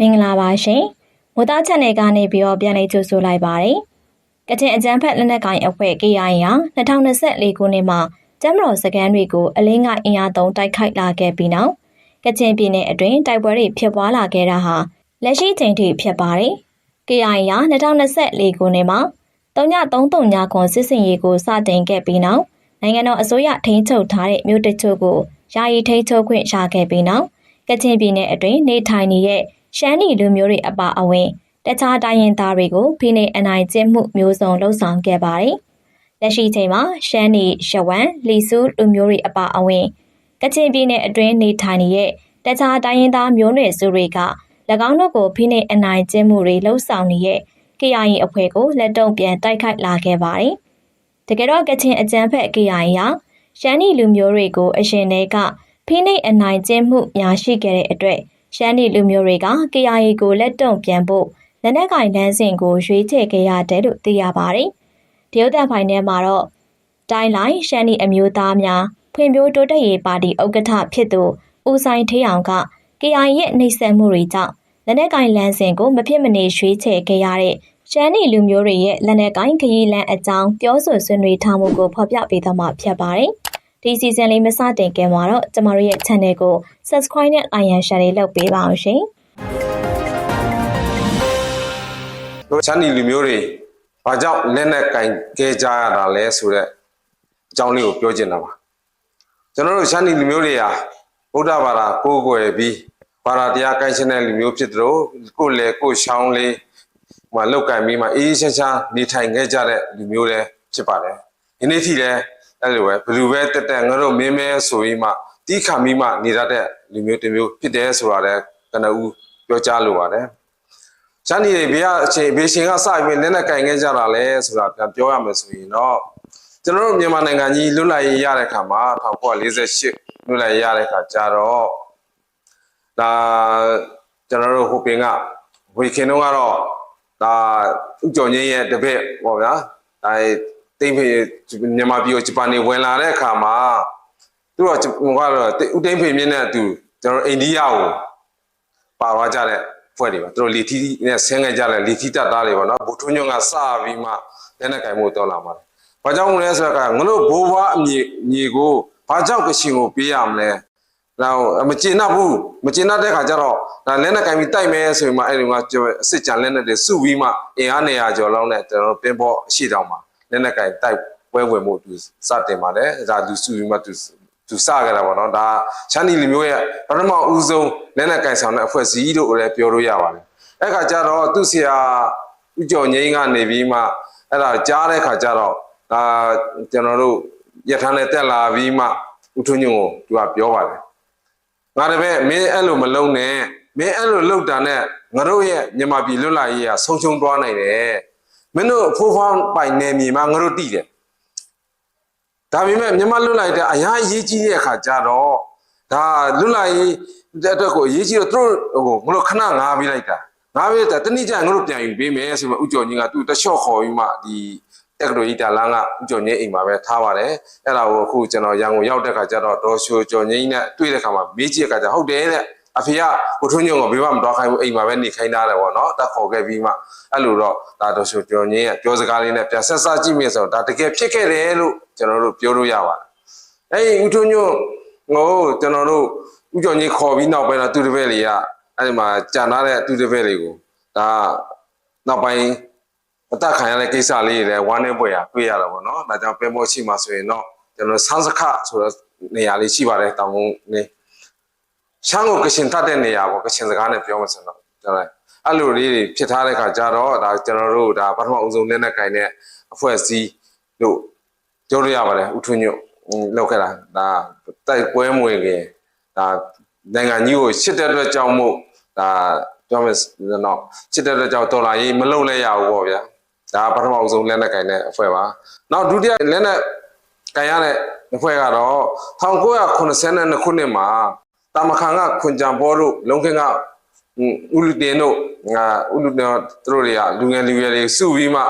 မင်္ဂလာပါရှင်မိုးသားချက်နယ်ကနေပြီးတော့ပြန်လေးကြိုဆိုလိုက်ပါတယ်ကချင်အကြမ်းဖက်လက်နက်ကိုင်အဖွဲ့ KIA ဟာ2024ခုနှစ်မှာကျမ်းမတော်စကန်တွေကိုအလင်းကအင်အားသုံးတိုက်ခိုက်လာခဲ့ပြီးနောက်ကချင်ပြည်နယ်အတွင်းတိုက်ပွဲတွေဖြစ်ပွားလာခဲ့တာဟာလက်ရှိချိန်ထိဖြစ်ပါတယ် KIA ဟာ2024ခုနှစ်မှာ3.33ညခွန်စစ်စင်ရေးကိုစတင်ခဲ့ပြီးနောက်နိုင်ငံတော်အစိုးရထိန်းချုပ်ထားတဲ့မြို့တချို့ကိုယာယီထိန်းချုပ်ခွင့်ရခဲ့ပြီးနောက်ကချင်ပြည်နယ်အတွင်းနေထိုင်နေတဲ့ ရှမ်းနီလူမျိုးတွေအပါအဝင်တခြားတိုင်းရင်းသားတွေကိုဖိနှိပ်အနိုင်ကျင့်မှုမျိုးစုံလှုံ့ဆော်ခဲ့ပါတယ်။လက်ရှိချိန်မှာရှမ်းနီရှဝမ်လီဆူလူမျိုးတွေအပါအဝင်ကချင်ပြည်နယ်အတွင်းနေထိုင်နေတဲ့တခြားတိုင်းရင်းသားမျိုးနွယ်စုတွေက၎င်းတို့ကိုဖိနှိပ်အနိုင်ကျင့်မှုတွေလှုံ့ဆော်နေတဲ့ KIA အဖွဲ့ကိုလက်တုံ့ပြန်တိုက်ခိုက်လာခဲ့ပါတယ်။တကယ်တော့ကချင်အကြမ်းဖက် KIA ဟာရှမ်းနီလူမျိုးတွေကိုအရင်တည်းကဖိနှိပ်အနိုင်ကျင့်မှုများရှိခဲ့တဲ့အတွက် ရှမ်းနီလူမျိုးတွေက KIA ကိုလက်တုံ့ပြန်ဖို့လက်နက်ကင်လမ်းစဉ်ကို ရွေးချယ်ခဲ့ရတယ်လို့သိရပါတယ်။တရုတ်တန်ဖိုင်ထဲမှာတော့တိုင်းလိုက်ရှမ်းနီအမျိုးသားများဖွံ့ဖြိုးတိုးတက်ရေးပါတီဥက္ကဋ္ဌဖြစ်သူဦးဆိုင်ထေးအောင်က KIA ရဲ့နှိမ့်ဆက်မှုတွေကြောင့်လက်နက်ကင်လမ်းစဉ်ကိုမဖြစ်မနေရွေးချယ်ခဲ့ရတဲ့ရှမ်းနီလူမျိုးတွေရဲ့လက်နက်ကင်ခရီးလမ်းအကြောင်းပြောဆိုဆွေးနွေးထားမှုကိုဖော်ပြပေးသွားမှာဖြစ်ပါတယ်။ ဒီစီဇန်လေးမစတင်ခင်မှာတော့ကျမတို့ရဲ့ channel ကို subscribe နဲ့ like and share လေးလုပ်ပေးပါအောင်ရှင်။တို့ချမ်းနီလူမျိုးတွေဘာကြောင့်လက်နဲ့ကင်ကဲကြရတာလဲဆိုတော့အကြောင်းလေးကိုပြောချင်တာပါကျွန်တော်တို့ချမ်းနီလူမျိုးတွေဟာဗုဒ္ဓဘာသာကိုးကွယ်ပြီးဘာသာတရားကိုင်းရှင်တဲ့လူမျိုးဖြစ်တယ်လို့ကိုယ်လေကိုယ်ရှောင်းလေးဟိုလောက်ကင်ပြီးမှအေးအေးချမ်းချမ်းနေထိုင်ခဲ့ကြတဲ့လူမျိုးတွေဖြစ်ပါတယ်ဒီနေ့ထိလည်း အဲ့လိုပဲဘယ်လိုပဲတက်တက်ငါတို့မင်းမဲဆိုပြီးမှတီးခါမိမှနေရတဲ့လူမျိုးတစ်မျိုးဖြစ်တယ်ဆိုတာလည်းကနဦးပြောကြားလိုပါတယ်ရှမ်းပြည်တွေဘေးကအချိန်ဘေးရှင်ကစပြီးလက်နဲ့ကင်ခဲ့ကြတာလဲဆိုတာပြန်ပြောရမယ်ဆိုရင်တော့ကျွန်တော်တို့မြန်မာနိုင်ငံကြီးလွတ်လပ်ရေးရတဲ့ခါမှာ1948လွတ်လပ်ရေးရတဲ့ခါကြတော့ဒါကျွန်တော်တို့ဟိုပင်ကဝေခင်တော့ကတော့ဒါဥကြော်ငင်းရဲ့တပည့်ပေါ့ဗျာဒါ တိမ့်ဖေမြန်မာပြည်ကိုဂျပန်နေဝင်လာတဲ့အခါမှာသူတို့ကဟိုကတော့ဥတိမ့်ဖေမြင့်တဲ့အတူကျွန်တော်အိန္ဒိယကိုပါသွားကြတဲ့ဖွဲ့တွေပါသူတို့လီထီနဲ့ဆင်းခဲ့ကြတဲ့လီထီတက်သားတွေပေါ့နော်ဘူထွန်းညွန့်ကစပြီးမှလက်နဲ့ကင်မှုတော်လာပါတယ်။ဘာကြောင့်လဲဆိုတော့ငါတို့ဘိုးဘွားအမြေမြေကိုဘာကြောင့်ကရှင်ကိုပေးရမလဲ။နောက်မကျေနပ်ဘူးမကျေနပ်တဲ့ခါကျတော့ဒါလက်နဲ့ကင်ပြီးတိုက်မယ်ဆိုရင်မှအဲ့ဒီကအစ်စ်ကြံလက်နဲ့တွေစုပြီးမှအင်အားနေရာကျော်လောက်နဲ့ကျွန်တော်တို့ပင်းပေါ်အရှိတောင်မှာ လက်နဲ့ကင်တိုက်ပွဲဝင်မှုသူစတင်ပါတယ်။ဒါသူစုပြီးမှသူသူစခဲ့တာပေါ့နော်ဒါချမ်းနီလူမျိုးရဲ့ပထမဦးဆုံးလက်နက်ကင်ဆောင်တဲ့အဖွဲ့အစည်းလို့လည်းပြောလို့ရပါတယ်အဲ့ခါကျတော့သူ့ဆရာဥကျော်ငိမ့်ကနေပြီးမှအဲ့ဒါကြားတဲ့ခါကျတော့ဒါကျွန်တော်တို့ရထမ်းနဲ့တက်လာပြီးမှဥထွန်းညုံကိုသူကပြောပါတယ်ငါတပည့်မင်းအဲ့လိုမလုပ်နဲ့မင်းအဲ့လိုလုပ်တာနဲ့ငါတို့ရဲ့မြန်မာပြည်လွတ်လပ်ရေးကဆုံးရှုံးသွားနိုင်တယ် မင်းတို့အဖိုးဖွားပိုင်နေမြေမှာငါတို့တည်တယ်ဒါပေမဲ့မြန်မာလွတ်လိုက်တဲ့အရာအရေးကြီးတဲ့အခါကျတော့ဒါလွတ်လိုက်တဲ့အတွက်ကိုအရေးကြီးတော့သူတို့ဟိုငါတို့ခဏငားပေးလိုက်တာငားပေးတဲ့တနည်းကျရင်ငါတို့ပြန်ယူပေးမယ်ဆိုမှဥကြော်ကြီးကသူ့တလျှော့ခေါ်ပြီးမှဒီတက်ကတော်ကြီးတာလန်းကဥကြော်ကြီးအိမ်မှာပဲထားပါတယ်အဲ့ဒါကိုအခုကျွန်တော်ရန်ကုန်ရောက်တဲ့ခါကျတော့ဒေါ်ရှိုကြော်ကြီးနဲ့တွေ့တဲ့ခါမှာမေးကြည့်တဲ့ခါကျဟုတ်တယ်တဲ့ အဖေကကိုထွန်းညုံကဘေးမမတော်ခိုင်းဘူးအိမ်မှာပဲနေခိုင်းထားတယ်ပေါ့နော်တက်ခေါ်ခဲ့ပြီးမှအဲ့လိုတော့ဒါဒေါ်ရှိုကြော်ကြီးရဲ့ပြောစကားလေးနဲ့ပြန်ဆက်စားကြည့်မိဆိုတော့ဒါတကယ်ဖြစ်ခဲ့တယ်လို့ကျွန်တော်တို့ပြောလို့ရပါတယ်အဲ့ဒီဦးထွန်းညုံငိုကျွန်တော်တို့ဥကြော်ကြီးခေါ်ပြီးနောက်ပိုင်းတော့သူတပည့်တွေကအဲ့ဒီမှာကြံထားတဲ့သူတပည့်တွေကိုဒါနောက်ပိုင်းအသက်ခံရတဲ့ကိစ္စလေးတွေလည်းဝမ်းနေပွဲရတွေ့ရတာပေါ့နော်ဒါကြောင့်ပဲမောရှိမှာဆိုရင်တော့ကျွန်တော်ဆန်းစခဆိုတော့နေရာလေးရှိပါတယ်တောင်ကုန်းနေ ရှမ်းကိုကရှင်တတ်တဲ့နေရာပေါ့ကရှင်စကားနဲ့ပြောမှဆိုတော့ကျွန်တော်အဲ့လိုလေးတွေဖြစ်ထားတဲ့ခါကျတော့ဒါကျွန်တော်တို့ဒါပထမအဆုံးလက်နဲ့ကင်တဲ့အဖွဲ့အစည်းလို့ပြောလို့ရပါတယ်ဥထွန်းညွတ်လောက်ခဲ့တာဒါတိုက်ပွဲမွေခင်ဒါနိုင်ငံကြီးကိုရှစ်တဲ့အတွက်ကြောင့်မို့ဒါပြောမယ်တော့ရှစ်တဲ့အတွက်ကြောင့်ဒေါ်လာရေးမလုံလဲရဘူးပေါ့ဗျာဒါပထမအဆုံးလက်နဲ့ကင်တဲ့အဖွဲ့ပါနောက်ဒုတိယလက်နဲ့ကင်ရတဲ့အဖွဲ့ကတော့1982ခုနှစ်မှာ တာမခန်ကခွန်ကြံဘောတို့လုံခင်ကဥလူတင်တို့ငါဥလူတင်တို့တွေကလူငယ်လူရွယ်တွေစုပြီးမှ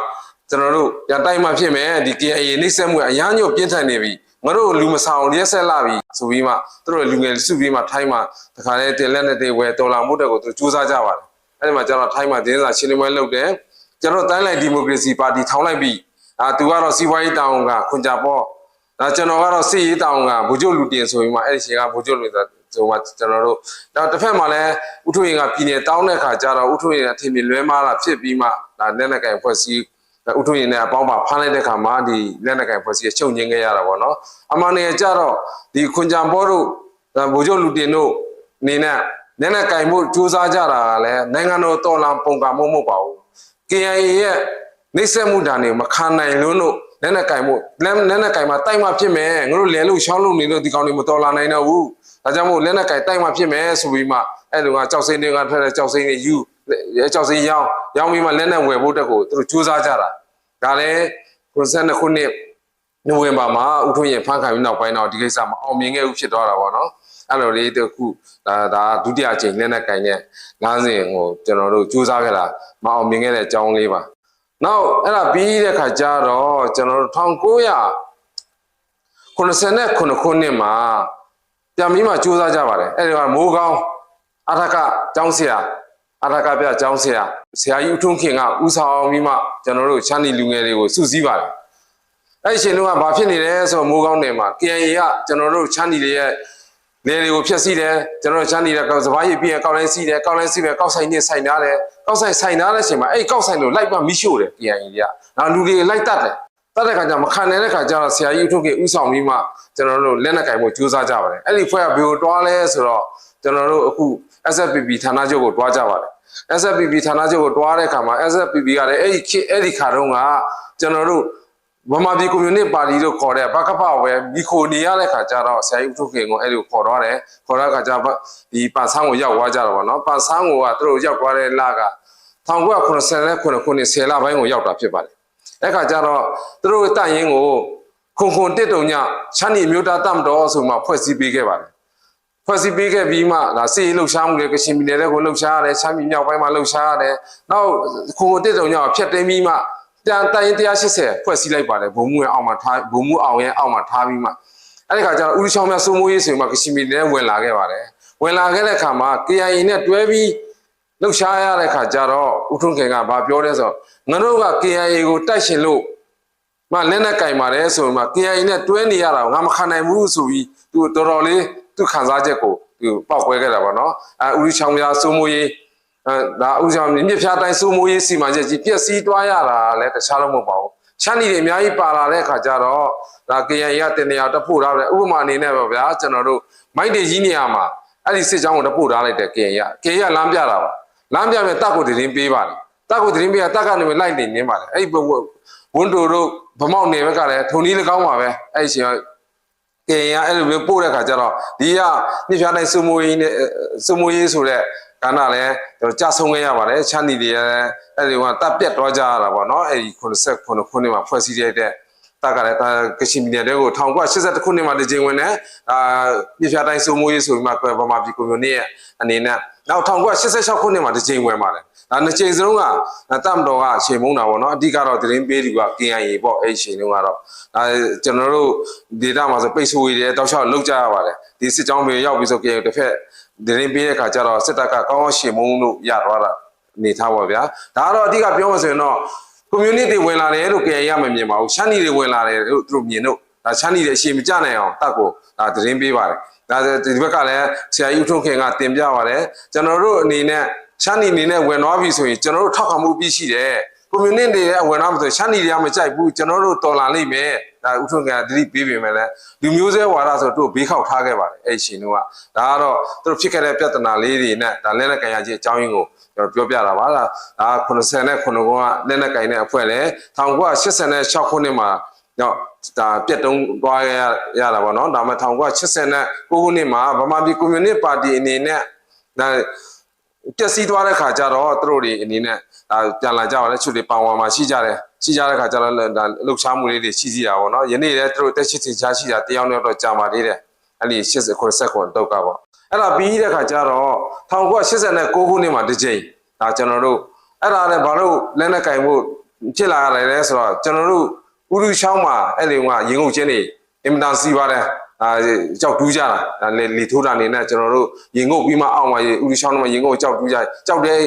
ကျွန်တော်တို့ပြန်တိုက်မှဖြစ်မယ်ဒီ KIA နှိမ့်ဆက်မှုအရန်ညို့ပြင်းထန်နေပြီငါတို့လူမဆောင်ရက်ဆက်လာပြီဆိုပြီးမှသူတို့လူငယ်စုပြီးမှထိုင်းမှတခါလဲတင်လက်နဲ့တေဝဲတော်လာမှုတဲ့ကိုသူစူးစမ်းကြပါတယ်အဲ့ဒီမှာကျွန်တော်ထိုင်းမှာတင်းစာရှင်းလင်းပွဲလုပ်တယ်ကျွန်တော်တိုင်းလိုက်ဒီမိုကရေစီပါတီထောင်လိုက်ပြီးအာသူကတော့စီးပွားရေးတောင်းကခွန်ကြပေါ့ဒါကျွန်တော်ကတော့စစ်ရေးတောင်းကဗိုလ်ချုပ်လူတင်ဆိုပြီးမှအဲ့ဒီချိန်ကဗိုလ်ချုပ် လူဆိုဆိုမှကျွန်တော်တို့တော့တစ်ဖက်မှာလည်းဥထုရင်ကပြည်နယ်တောင်းတဲ့ခါကျတော့ဥထုရင်ကအထင်မြင်လွဲမှားတာဖြစ်ပြီးမှဒါလက်နက်ကင်ဖွဲ့စည်းဥထုရင်နဲ့အပေါင်းပါဖမ်းလိုက်တဲ့ခါမှာဒီလက်နက်ကင်ဖွဲ့စည်းချုပ်ငင်းခဲ့ရတာပေါ့နော်အမှန်တကယ်ကျတော့ဒီခွန်ကြဘောတို့ဗိုလ်ချုပ်လူတင်တို့အနေနဲ့နည်းနည်းကင်မှုစူးစမ်းကြတာကလည်းနိုင်ငံတော်တော်လှန်ပုံကမဟုတ်မဟုတ်ပါဘူး KIA ရဲ့နှိစက်မှုဓာတ်တွေမခံနိုင်လို့လို့နည်းနည်းကင်မှုနည်းနည်းကင်မှာတိုက်မှဖြစ်မယ်ငါတို့လဲလို့ရှောင်းလို့နေလို့ဒီကောင်တွေမတော်လာနိုင်တော့ဘူး ဒါကြောင့်မို့လက်နက်ကင်တိုက်မှဖြစ်မယ်ဆိုပြီးမှအဲ့လိုကကြောက်စိမ့်တွေကထွက်တဲ့ကြောက်စိမ့်တွေယူကြောက်စိမ့်ရောင်းရောင်းပြီးမှလက်နက်ဝယ်ဖို့တက်ကိုသူတို့စူးစမ်းကြတာဒါလည်း92ခုနှစ်နိုဝင်ဘာမှာဥထွင်းရင်ဖန်ခံပြီးနောက်ပိုင်းတော့ဒီကိစ္စမအောင်မြင်ခဲ့ဘူးဖြစ်သွားတာပေါ့နော်အဲ့လိုလေးတခုဒါဒါဒုတိယအကြိမ်လက်နက်ကင်နဲ့လမ်းစဉ်ဟိုကျွန်တော်တို့စူးစမ်းခဲ့တာမအောင်မြင်ခဲ့တဲ့အကြောင်းလေးပါနောက်အဲ့ဒါပြီးတဲ့ခါကျတော့ကျွန်တော်တို့1989ခုနှစ်မှာ ပြန်ပြီးမှစူးစမ်းကြပါတယ်အဲ့ဒီကမိုးကောင်းအထက်ကကျောင်းဆရာအထက်ကပြကျောင်းဆရာဆရာကြီးဦးထွန်းခင်ကဦးဆောင်ပြီးမှကျွန်တော်တို့ချမ်းနီလူငယ်တွေကိုစုစည်းပါတယ်အဲ့ဒီအချိန်တုန်းကဘာဖြစ်နေလဲဆိုတော့မိုးကောင်းနယ်မှာ KNA ကကျွန်တော်တို့ချမ်းနီတွေရဲ့လေတွေကိုဖျက်ဆီးတယ်ကျွန်တော်တို့ချမ်းနီတဲ့စပားရည်ပြည့်ကောက်လိုင်းစီးတယ်ကောက်လိုင်းစီးပဲကောက်ဆိုင်နဲ့ဆိုင်ထားတယ်ကောက်ဆိုင်ဆိုင်ထားတဲ့အချိန်မှာအဲ့ဒီကောက်ဆိုင်တို့လိုက်ပါမိရှို့တယ် KNA တွေကနောက်လူတွေလိုက်တတ်တယ် တတ်တဲ့ခါကျမခံနိုင်တဲ့ခါကျတော့ဆရာကြီးဦးထွန်းခင်ဦးဆောင်ပြီးမှကျွန်တော်တို့လက်နက်ကင်ဖို့ကြိုးစားကြပါတယ်အဲ့ဒီဖွဲ့ကဘယ်ကိုတွားလဲဆိုတော့ကျွန်တော်တို့အခု SFPP ဌာနချုပ်ကိုတွားကြပါတယ် SFPP ဌာနချုပ်ကိုတွားတဲ့ခါမှာ SFPP ကလည်းအဲ့ဒီခေတ်အဲ့ဒီခါတုန်းကကျွန်တော်တို့ဗမာပြည်ကွန်မြူနစ်ပါတီလို့ခေါ်တဲ့ဘကဖဝဲမိခိုနေရတဲ့ခါကျတော့ဆရာကြီးဦးထုခင်ကိုအဲ့ဒီကိုခေါ်တော့တယ်ခေါ်တဲ့ခါကျဒီပန်ဆန်းကိုရောက်သွားကြတော့ဗောနော်ပန်ဆန်းကိုကသူတို့ရောက်သွားတဲ့လက1989ခုနှစ်10လပိုင်းကိုရောက်တာဖြစ်ပါတယ် အဲ့ခါကျတော့သူတို့တန့်ရင်ကိုခုံခုံတစ်တုံညချမ်းနီမျိုးသားတမ်တော်ဆိုမှဖွဲ့စည်းပေးခဲ့ပါတယ်ဖွဲ့စည်းပေးခဲ့ပြီးမှဒါစီလှုပ်ရှားမှုတွေကချင်ပြည်နယ်တဲ့ကိုလှုပ်ရှားရတယ်ချမ်းပြည်မြောက်ပိုင်းမှာလှုပ်ရှားရတယ်နောက်ခုံခုံတစ်တုံညဖြတ်သိမ်းပြီးမှတန်တိုင်180ဖွဲ့စည်းလိုက်ပါတယ်ဘုံမှုရဲ့အောက်မှာထားဘုံမှုအောင်ရဲ့အောက်မှာထားပြီးမှအဲ့ဒီခါကျတော့ဦးချောင်းမြစိုးမိုးရေးဆိုမှကချင်ပြည်နယ်ဝင်လာခဲ့ပါတယ်ဝင်လာခဲ့တဲ့အခါမှာ KIA နဲ့တွဲပြီးလှုပ်ရှားရတဲ့ခါကျတော့ဦးထွန်းခင်ကဗာပြောတယ်ဆိုတော့ ငါတို့က KIA ကိုတိုက်ရှင်လို့မလက်နဲ့ကင်ပါတယ်ဆိုမှ KIA နဲ့တွဲနေရတာငါမခံနိုင်ဘူးဆိုပြီးသူတော်တော်လေးသူခံစားချက်ကိုသူပောက်ခွဲခဲ့တာပေါ့နော်အဲဦးချောင်းမြစိုးမိုးရေးအဲဒါဥဆောင်မြစ်ဖျားတိုင်းစိုးမိုးရေးစီမံချက်ကြီးပြည့်စည်သွားရတာလည်းတခြားလို့မဟုတ်ပါဘူးချမ်းနီတွေအများကြီးပါလာတဲ့အခါကျတော့ဒါ KIA ကတင်နေရတဖို့ထားတယ်ဥပမာအနေနဲ့ပေါ့ဗျာကျွန်တော်တို့မိုက်တေကြီးနေရာမှာအဲ့ဒီစစ်ကြောင်းကိုတဖို့ထားလိုက်တယ် KIA က KIA ကလမ်းပြတာပါလမ်းပြမဲ့တက်ကိုတည်င်းပေးပါတယ် တက်ကိုတည်င်းပေးတာတက်ကနေလိုက်နေနေပါတယ်အဲ့ဒီဝန်တိုတို့ဗမောက်နေဘက်ကလည်းထုံနည်း၎င်းပါပဲအဲ့ဒီချိန်ကကင်ရအဲ့လိုမျိုးပို့တဲ့ခါကျတော့ဒီကမြစ်ဖြားတိုင်းစုမိုးရေးနဲ့စုမိုးရေးဆိုတဲ့ကဏ္ဍလည်းကျွန်တော်ကြဆုံးခဲ့ရပါတယ်ချမ်းနီတွေလည်းအဲ့ဒီကတပ်ပြတ်တော့ကြရတာပေါ့နော်အဲ့ဒီ89ခုနှစ်မှာဖွဲ့စည်းရတဲ့ တက်ကလည်းကချင်ပြည်နယ်တွေကို1982ခုနှစ်မှာဒီချိန်ဝင်နေအာမြစ်ဖြားတိုင်းစုမိုးရေးဆိုပြီးမှဗမာပြည်ကွန်မြူနစ်ရဲ့အနေနဲ့နောက်1986ခုနှစ်မှာဒီချိန်ဝင်ပါတယ်ဒါနှစ်ချိန်စလုံးကတမ်တော်ကအချိန်မုန်းတာပေါ့နော်အဓိကတော့သတင်းပေးသူက KIA ပေါ့အဲ့ဒီချိန်တုန်းကတော့အဲကျွန်တော်တို့ဒေတာမှာဆိုပိတ်ဆို့ရတဲ့တောက်လျှောက်လောက်ကြရပါတယ်ဒီစစ်ကြောင်းတွေရောက်ပြီးဆို KIA တစ်ဖက်သတင်းပေးတဲ့အခါကျတော့စစ်တပ်ကကောင်းကောင်းရှင်မုန်းလို့ရသွားတာနေထားပါဗျာဒါကတော့အဓိကပြောမှဆိုရင်တော့ community ဝင်လာတယ်လို့ KIA ရမမြင်ပါဘူးရှမ်းနီတွေဝင်လာတယ်လို့သူတို့မြင်လို့ဒါရှမ်းနီတွေအရှိမကြနိုင်အောင်တက်ကိုဒါသတင်းပေးပါတယ်ဒါဒီဘက်ကလည်းဆရာကြီးဦးထွန်းခင်ကတင်ပြပါတယ်ကျွန်တော်တို့အနေနဲ့ရှမ်းနီအနေနဲ့ဝင်သွားပြီဆိုရင်ကျွန်တော်တို့ထောက်ခံမှုပြီးရှိတယ် ကွန်မြူနတီတွေဝင်သွားမှဆိုရှမ်းနီတွေကမကြိုက်ဘူးကျွန်တော်တို့တော်လာလိမ့်မယ်ဒါဦးထွန်းခင်ကတတိပေးပေမဲ့လည်းလူမျိုးစဲဝါဒဆိုတို့ဘေးခောက်ထားခဲ့ပါတယ်အဲ့ရှင်တို့ကဒါကတော့သူတို့ဖြစ်ခဲ့တဲ့ပြဿနာလေးတွေနဲ့ဒါလက်လက်ကန်ရကြီးအကြောင်းရင်းကိုကျွန်တော်ပြောပြတာပါဒါဒါ90နဲ့9ခုကလက်လက်ကန်တဲ့အဖွဲ့လဲ1986ခုနှစ်မှာတော့ဒါပြက်တုံးသွားရရတာပေါ့နော်ဒါမှ1989ခုနှစ်မှာဗမာပြည်ကွန်မြူနစ်ပါတီအနေနဲ့ဒါပျက်စီးသွားတဲ့ခါကျတော့သူတို့တွေအနေနဲ့ ဒါပြန်လာကြပါလေချွတ်တွေပောင်ဝါမှာရှိကြတယ်ရှိကြတဲ့ခါကျတော့ဒါလှုပ်ရှားမှုလေးတွေရှိစီတာပေါ့နော်ယနေ့လည်းသူတို့တက်ရှိထင်ရှားရှိတာတယောက်နဲ့တော့ကြာပါသေးတယ်အဲ့ဒီ80ခုဆက်ခွန်တုတ်ကပေါ့အဲ့ဒါပြီးတဲ့ခါကျတော့1989ခုနှစ်မှာတစ်ကြိမ်ဒါကျွန်တော်တို့အဲ့ဒါလည်းဘာလို့လက်နဲ့ကင်ဖို့ဖြစ်လာရတယ်လဲဆိုတော့ကျွန်တော်တို့ဥရုချောင်းမှာအဲ့ဒီကရင်ကုန်ချင်းနေအင်မတန်စီပါတယ်အာကြောက်တူးကြတာဒါလေလီထိုးတာနေနဲ့ကျွန်တော်တို့ရင်ကုန်ပြီးမှအောက်မှာဥရုချောင်းမှာရင်ကုန်ကြောက်တူးကြကြောက်တဲ့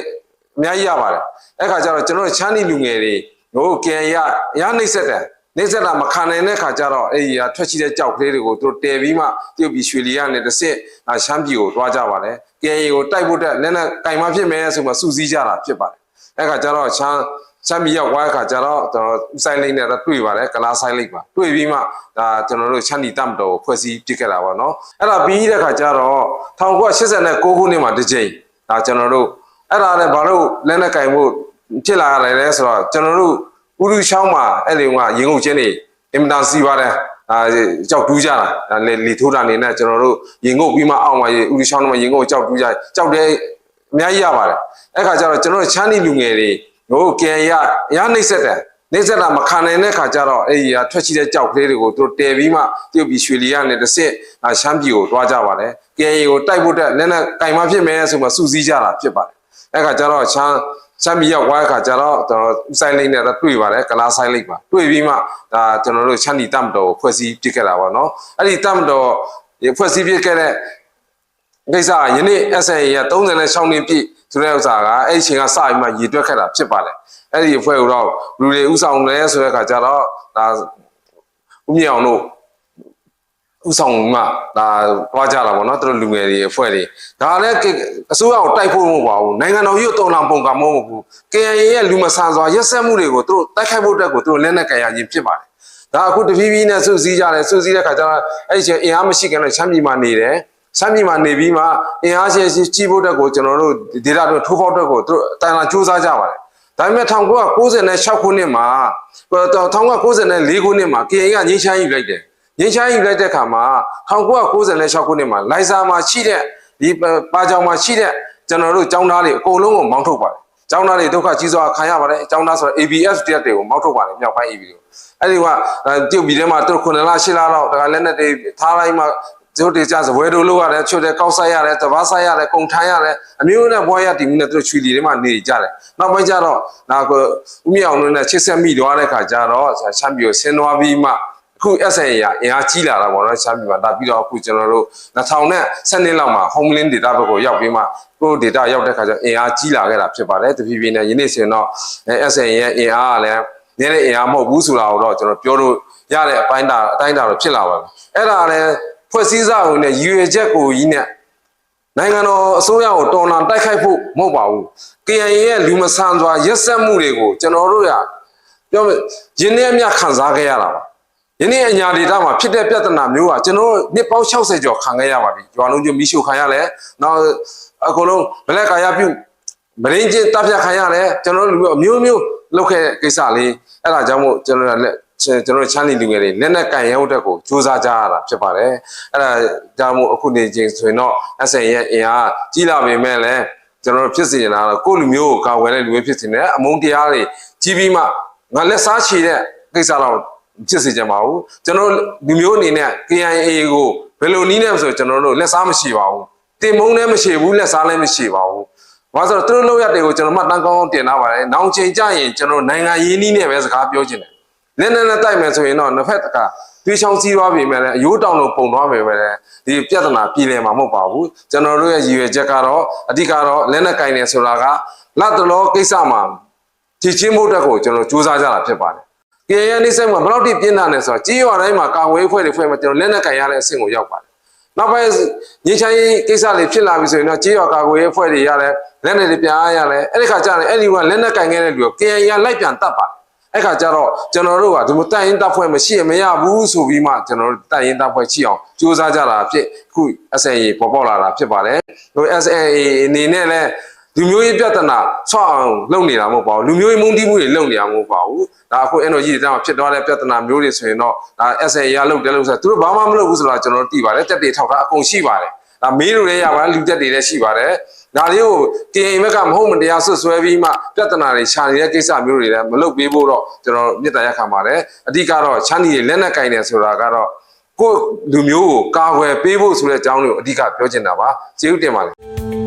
များကြီးရပါတယ်အဲ့ခါကျတော့ကျွန်တော်တို့ချမ်းနီလူငယ်တွေဟို KN ရရနှိမ့်ဆက်တယ်နှိမ့်ဆက်တာမခံနိုင်တဲ့ခါကျတော့အဲ့ဒီဟာထွက်ရှိတဲ့ကြောက်ကလေးတွေကိုသူတို့တဲပြီးမှတရုတ်ပြည်ရွှေလီကနေတစ်စစ်အာရှမ်းပြည်ကိုတွားကြပါတယ် KN ကိုတိုက်ဖို့တက်လက်နဲ့ကင်မဖြစ်မယ်ဆိုမှစူးစီးကြတာဖြစ်ပါတယ်အဲ့ခါကျတော့ချမ်းချမ်းပြည်ရောက်သွားတဲ့ခါကျတော့ကျွန်တော်ဥဆိုင်လိမ့်နဲ့တော့တွေ့ပါတယ်ကလားဆိုင်လိမ့်ပါတွေ့ပြီးမှဒါကျွန်တော်တို့ချမ်းနီတမ်တော်ကိုဖွဲ့စည်းပြစ်ခဲ့တာပါနော်အဲ့ဒါပြီးတဲ့ခါကျတော့1989ခုနှစ်မှာတစ်ကြိမ်ဒါကျွန်တော်တို့ အဲ့ဒါလည်းဘာလို့လက်နဲ့ကင်ဖို့ဖြစ်လာရတယ်လဲဆိုတော့ကျွန်တော်တို့ဥရုချောင်းမှာအဲ့ဒီကရင်ကုန်ချင်းတွေအင်မတန်စီပါတယ်အာကြောက်တူးကြတာဒါလေလီထိုးတာနေနဲ့ကျွန်တော်တို့ရင်ကုန်ပြီးမှအောက်မှာဥရုချောင်းမှာရင်ကုန်ကြောက်တူးကြကြောက်တဲ့အများကြီးရပါတယ်အဲ့ခါကျတော့ကျွန်တော်တို့ချမ်းနီလူငယ်တွေဟိုကဲရရနှိမ့်ဆက်တယ်နှိမ့်ဆက်တာမခံနိုင်တဲ့ခါကျတော့အဲ့ဒီဟာထွက်ရှိတဲ့ကြောက်ကလေးတွေကိုသူတို့တဲပြီးမှတရုတ်ပြည်ရွှေလီကနေတစ်စစ်အာရှမ်းပြည်ကိုတွားကြပါတယ်ကဲကိုတိုက်ဖို့တက်လက်နဲ့ကင်မဖြစ်မယ်ဆိုမှစူးစီးကြတာဖြစ်ပါတယ် အဲ့ခါကျတော့ချမ်းချမ်းပြည်ရောက်သွားတဲ့ခါကျတော့ကျွန်တော်ဥဆိုင်လိမ့်နဲ့တော့တွေ့ပါတယ်ကလားဆိုင်လိမ့်ပါတွေ့ပြီးမှဒါကျွန်တော်တို့ချမ်းဒီတမ်တော်ကိုဖွဲ့စည်းပြစ်ခဲ့တာပါနော်အဲ့ဒီတမ်တော်ဖွဲ့စည်းပြစ်ခဲ့တဲ့ကိစ္စကယနေ့ SA ရ36နှစ်ပြည့်ဆိုတဲ့ဥစ္စာကအဲ့ဒီအချိန်ကစပြီးမှရည်တွက်ခဲ့တာဖြစ်ပါတယ်အဲ့ဒီအဖွဲ့ကိုတော့လူတွေဥဆောင်လဲဆိုတဲ့ခါကျတော့ဒါဦးမြေအောင်တို့ ဥဆောင်မှဒါတွားကြတာပေါ့နော်သူတို့လူငယ်တွေအဖွဲ့တွေဒါလည်းအစိုးရကိုတိုက်ဖို့မဟုတ်ပါဘူးနိုင်ငံတော်ကြီးကိုတော်လှန်ပုံကမဟုတ်ဘူး KNY ရဲ့လူမဆန်စွာရက်စက်မှုတွေကိုသူတို့တိုက်ခိုက်ဖို့အတွက်ကိုသူတို့လက်နက်ကန်ရခြင်းဖြစ်ပါတယ်ဒါအခုတဖြည်းဖြည်းနဲ့စုစည်းကြတယ်စုစည်းတဲ့ခါကျတော့အဲ့ဒီချင်းအင်အားမရှိခင်တော့ချမ်းပြည်မှာနေတယ်ချမ်းပြည်မှာနေပြီးမှအင်အားရှိကြီးဖို့အတွက်ကိုကျွန်တော်တို့ဒေတာတို့ထိုးဖောက်အတွက်ကိုသူတို့တိုင်လာစူးစမ်းကြပါတယ်ဒါပေမဲ့1996ခုနှစ်မှာ1994ခုနှစ်မှာ KNY ကငြိမ်းချမ်းယူလိုက်တယ် ငြိမ်းချမ်းယူလိုက်တဲ့အခါမှာ1996ခုနှစ်မှာလိုင်ဇာမှာရှိတဲ့ဒီပါကြောင်မှာရှိတဲ့ကျွန်တော်တို့ចောင်းသားတွေအကုန်လုံးကိုမောင်းထုတ်ပါတယ်ចောင်းသားတွေဒုက္ခကြီးစွာခံရပါတယ်ចောင်းသားဆိုတော့ ABS တက်တွေကိုမောင်းထုတ်ပါတယ်မြောက်ပိုင်း AB ကိုအဲ့ဒီကတရုတ်ပြည်ထဲမှာသူတို့9လ10လလောက်ဒါကလက်နဲ့တွေထားလိုက်မှသူတို့ကြစပွဲတို့လောက်ရတယ်ချွတ်တယ်ကောက်ဆိုင်ရတယ်တဘာဆိုင်ရတယ်ကုံထမ်းရတယ်အမျိုးနဲ့ဘွားရတည်မှုနဲ့သူတို့ချွေလီထဲမှာနေကြတယ်နောက်ပိုင်းကျတော့ဒါကဦးမြေအောင်တို့နဲ့ချစ်ဆက်မိသွားတဲ့ခါကျတော့ချမ်းပြည်ကိုဆင်းသွားပြီးမှ အခု SA ရအင်အားကြီးလာတာပေါ့နော်ချမ်းပြည်မှာဒါပြီးတော့အခုကျွန်တော်တို့2012နှစ်လောက်မှာ homeland data ဘက်ကိုရောက်ပြီးမှကို data ရောက်တဲ့ခါကျအင်အားကြီးလာခဲ့တာဖြစ်ပါတယ်တဖြည်းဖြည်းနဲ့ယနေ့ဆိုရင်တော့ SA ရဲ့အင်အားကလည်းနည်းတဲ့အင်အားမဟုတ်ဘူးဆိုတာကိုတော့ကျွန်တော်ပြောလို့ရတဲ့အပိုင်းတာအတိုင်းတာတော့ဖြစ်လာပါပြီအဲ့ဒါလည်းဖွဲ့စည်းစာဝင်နဲ့ရည်ရွယ်ချက်ကိုကြီးနဲ့နိုင်ငံတော်အစိုးရကိုတော်လှန်တိုက်ခိုက်ဖို့မဟုတ်ပါဘူး KNY ရဲ့လူမဆန်စွာရက်စက်မှုတွေကိုကျွန်တော်တို့ရပြောမယ်ရင်းနှီးအမြခံစားခဲ့ရတာပါ ယနေ့အညာဒေတာမှာဖြစ်တဲ့ပြဿနာမျိုးကကျွန်တော်တို့နှစ်ပေါင်း60ကျော်ခံခဲ့ရပါပြီ။ကျွာလုံးကျမိရှုခံရလဲ။နောက်အကုန်လုံးဘလက်ကာယပြုမရင်းချင်းတပ်ဖြတ်ခံရတယ်ကျွန်တော်တို့လူမျိုးမျိုးလောက်ခဲ့တဲ့ကိစ္စလေးအဲ့ဒါကြောင့်မို့ကျွန်တော်တို့လက်ကျွန်တော်တို့ချမ်းလီလူငယ်တွေလက်နဲ့ကန်ရဲဟုတ်တဲ့ကိုစူးစမ်းကြရတာဖြစ်ပါတယ်အဲ့ဒါကြောင့်မို့အခုနေချင်းဆိုရင်တော့ SN ရဲ့အင်အားကြီးလာပေမဲ့လည်းကျွန်တော်တို့ဖြစ်စီနေတာတော့ကိုယ့်လူမျိုးကိုကာဝယ်တဲ့လူတွေဖြစ်စီနေအမုန်းတရားတွေကြီးပြီးမှငါလက်စားချီတဲ့ကိစ္စတော့ ဖြစ်စေချင်ပါဘူးကျွန်တော်လူမျိုးအနေနဲ့ KIA ကိုဘယ်လိုနည်းနဲ့ဆိုကျွန်တော်တို့လက်စားမရှိပါဘူးတင်မုံလည်းမရှိဘူးလက်စားလည်းမရှိပါဘူးဘာလို့ဆိုတော့သူတို့လောက်ရတဲ့ကိုကျွန်တော်မှတ်တမ်းကောင်းကောင်းတင်ထားပါတယ်။နောင်ချိန်ကြရင်ကျွန်တော်နိုင်ငံရင်းနှီးနဲ့ပဲစကားပြောချင်တယ်။လက်နဲ့နဲ့တိုက်မယ်ဆိုရင်တော့နှစ်ဖက်တကတွေးချောင်းစည်းသွားပြီမဲ့လည်းအယိုးတောင်လို့ပုံသွားပြီပဲလေဒီပြဿနာပြည်လည်မှာမဟုတ်ပါဘူး။ကျွန်တော်တို့ရဲ့ရည်ရွယ်ချက်ကတော့အဓိကတော့လက်နဲ့ကင်နေဆိုတာကလက်တလောကိစ္စမှာဖြည့်ချင်းမှုတက်ကိုကျွန်တော်စူးစမ်းကြတာဖြစ်ပါတယ်။ KN နေဆိုင်မှာဘယ်လောက်ထိပြင်းထန်လဲဆိုတော့ကြီးရွာတိုင်းမှာကာဝေးဖွဲ့တွေဖွဲ့မှာကျွန်တော်လက်နဲ့ကင်ရတဲ့အဆင့်ကိုရောက်ပါတယ်။နောက်ပိုင်းငင်းချိုင်းကိစ္စတွေဖြစ်လာပြီဆိုရင်တော့ကြေးရွာကာကွယ်ရေးအဖွဲ့တွေရတယ်လက်နဲ့တွေပြန်အားရတယ်အဲ့ဒီခါကျရင်အဲ့ဒီကလက်နဲ့ကင်ခဲ့တဲ့လူကို KN ရလိုက်ပြန်တတ်ပါတယ်အဲ့ခါကျတော့ကျွန်တော်တို့ကဒီလိုတန်ရင်တပ်ဖွဲ့မရှိမရဘူးဆိုပြီးမှကျွန်တော်တို့တန်ရင်တပ်ဖွဲ့ချိအောင်စူးစမ်းကြတာဖြစ်အခု SAA ပေါ်ပေါက်လာတာဖြစ်ပါတယ်ဟို SAA အနေနဲ့လည်း လူမျိုးရေးပြဿနာဆော့အောင်လုပ်နေတာမဟုတ်ပါဘူးလူမျိုးရေးမုန်းတီးမှုတွေလုပ်နေတာမဟုတ်ပါဘူးဒါအခု energy တွေတောင်ဖြစ်သွားတဲ့ပြဿနာမျိုးတွေဆိုရင်တော့ဒါ SAA ရလုပ်တယ်လို့ဆိုတော့သူတို့ဘာမှမလုပ်ဘူးဆိုတာကျွန်တော်တို့သိပါတယ်တက်တွေထောက်တာအကုန်ရှိပါတယ်ဒါမေးလို့လည်းရပါတယ်လူတက်တွေလည်းရှိပါတယ်ဒါလေးကိုတင်အိမ်ဘက်ကမဟုတ်မတရားဆွဆွဲပြီးမှပြဿနာတွေရှာနေတဲ့ကိစ္စမျိုးတွေလည်းမလုပ်ပေးဖို့တော့ကျွန်တော်မြစ်တာရက်ခံပါတယ်အဓိကတော့ချမ်းနီတွေလက်နက်ကင်တယ်ဆိုတာကတော့ကိုယ်လူမျိုးကိုကာကွယ်ပေးဖို့ဆိုတဲ့အကြောင်းတွေကိုအဓိကပြောချင်တာပါကျေးဇူးတင်ပါတယ်